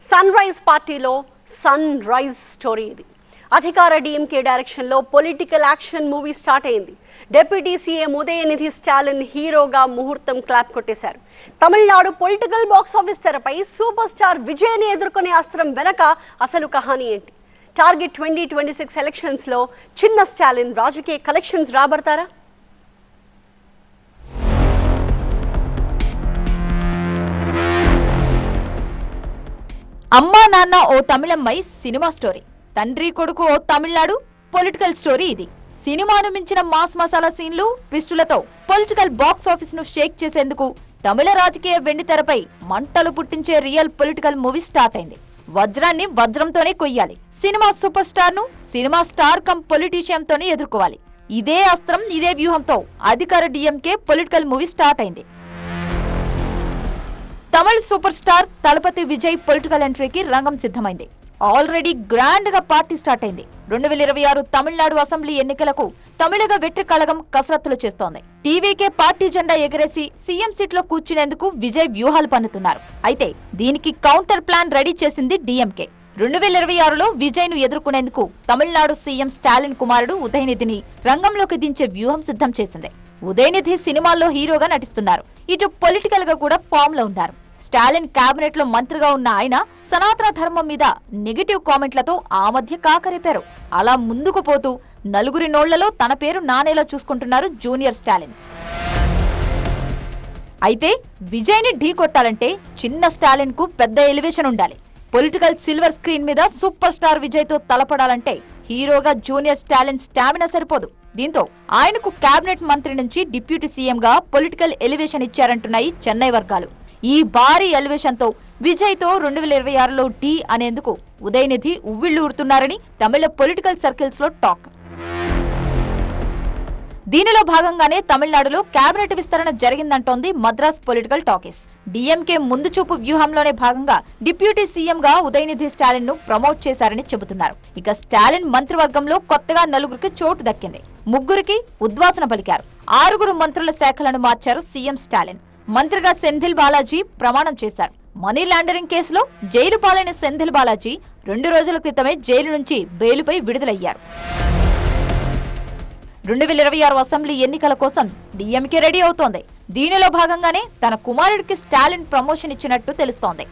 Sun rise పార్టీలో sunrise story ఇది అధికార డిఎంకే డైరెక్షన్లో పొలిటికల్ యాక్షన్ మూవీ స్టార్ట్ అయింది. డిప్యూటీ సీఎం ఉదయనిధి స్టాలిన్ హీరోగా ముహూర్తం క్లాప్ కొట్టేశారు. తమిళనాడు పొలిటికల్ బాక్స్ ఆఫీస్ తెరపై సూపర్ స్టార్ విజయ్ని ఎదుర్కొనే అస్త్రం వెనక అసలు కహానీ ఏంటి? టార్గెట్ ట్వంటీ ట్వంటీ సిక్స్ ఎలక్షన్స్లో చిన్న స్టాలిన్ రాజకీయ కలెక్షన్స్ రాబడతారా? అమ్మా నాన్న ఓ తమిళమ్మాయి సినిమా స్టోరీ. తండ్రి కొడుకు ఓ తమిళనాడు పొలిటికల్ స్టోరీ ఇది. సినిమాను మించిన మాస్ మసాలా సీన్లు ట్విస్టులతో పొలిటికల్ బాక్స్ ఆఫీస్ను షేక్ చేసేందుకు తమిళ రాజకీయ వెండితెరపై మంటలు పుట్టించే రియల్ పొలిటికల్ మూవీ స్టార్ట్ అయింది. వజ్రాన్ని వజ్రంతోనే కొయ్యాలి. సినిమా సూపర్ స్టార్ను సినిమా స్టార్ కమ్ పొలిటీషియన్ తోనే ఎదుర్కోవాలి. ఇదే అస్త్రం ఇదే వ్యూహంతో అధికార డిఎంకే పొలిటికల్ మూవీ స్టార్ట్ అయింది. తమిళ super star Thalapathy Vijay political ఎంట్రీకి రంగం సిద్ధమైంది. ఆల్రెడీ గ్రాండ్గా పార్టీ స్టార్ట్ అయింది. రెండు వేల ఇరవై ఆరు తమిళనాడు అసెంబ్లీ ఎన్నికలకు తమిళగ వెట్రి కళగం కసరత్తులు చేస్తోంది. టీవీకే పార్టీ జెండా ఎగరేసి సీఎం సీట్లో కూర్చునేందుకు విజయ్ వ్యూహాలు పన్నుతున్నారు. అయితే దీనికి కౌంటర్ ప్లాన్ రెడీ చేసింది డీఎంకే. రెండు వేల ఇరవై ఆరులో విజయ్ను ఎదుర్కొనేందుకు తమిళనాడు సీఎం స్టాలిన్ కుమారుడు ఉదయనిధిని రంగంలోకి దించే వ్యూహం సిద్ధం చేసింది. ఉదయనిధి సినిమాల్లో హీరోగా నటిస్తున్నారు. ఇటు పొలిటికల్గా కూడా ఫామ్లో ఉన్నారు. స్టాలిన్ కేబినెట్లో మంత్రిగా ఉన్న ఆయన సనాతన ధర్మం మీద నెగిటివ్ కామెంట్లతో ఆ మధ్య కాకరేపారు. అలా ముందుకు పోతూ నలుగురి నోళ్ళలో తన పేరు నానేలా చూసుకుంటున్నారు జూనియర్ స్టాలిన్. అయితే విజయ్ని ఢీ కొట్టాలంటే చిన్న స్టాలిన్కు పెద్ద ఎలివేషన్ ఉండాలి. పొలిటికల్ సిల్వర్ స్క్రీన్ మీద సూపర్ స్టార్ విజయ్తో తలపడాలంటే హీరోగా జూనియర్ స్టాలిన్ స్టామినా సరిపోదు. దీంతో ఆయనకు కేబినెట్ మంత్రి నుంచి డిప్యూటీ సీఎంగా పొలిటికల్ ఎలివేషన్ ఇచ్చారంటున్నాయి చెన్నై వర్గాలు. ఈ భారీ ఎలివేషన్తో విజయ్తో విజయ్తో రెండు వేల ఇరవై ఆరులో ఢీ అనేందుకు ఉదయనిధి ఉవ్విళ్ళూరుతున్నారని తమిళ పొలిటికల్ సర్కిల్స్లో టాక్. దీనిలో భాగంగానే తమిళనాడులో కేబినెట్ విస్తరణ జరిగిందంటోంది మద్రాస్ పొలిటికల్ టాకీస్. డిఎంకే ముందు చూపు వ్యూహంలోనే భాగంగా డిప్యూటీ సీఎంగా ఉదయనిధి స్టాలిన్ను ప్రమోట్ చేశారని చెబుతున్నారు. ఇక స్టాలిన్ మంత్రివర్గంలో కొత్తగా నలుగురికి చోటు దక్కింది. ముగ్గురికి ఉద్వాసన పలికారు. ఆరుగురు మంత్రుల శాఖలను మార్చారు సీఎం స్టాలిన్. మంత్రిగా సెంధిల్ బాలాజీ ప్రమాణం చేశారు. మనీ లాండరింగ్ కేసులో జైలు పాలైన సెంధిల్ బాలాజీ రెండు రోజుల క్రితమే జైలు నుంచి బెయిలుపై విడుదలయ్యారు. రెండు వేల ఇరవై ఆరు అసెంబ్లీ ఎన్నికల కోసం డీఎంకే రెడీ అవుతోంది. దీనిలో భాగంగానే తన కుమారుడికి స్టాలిన్ ప్రమోషన్ ఇచ్చినట్టు తెలుస్తోంది.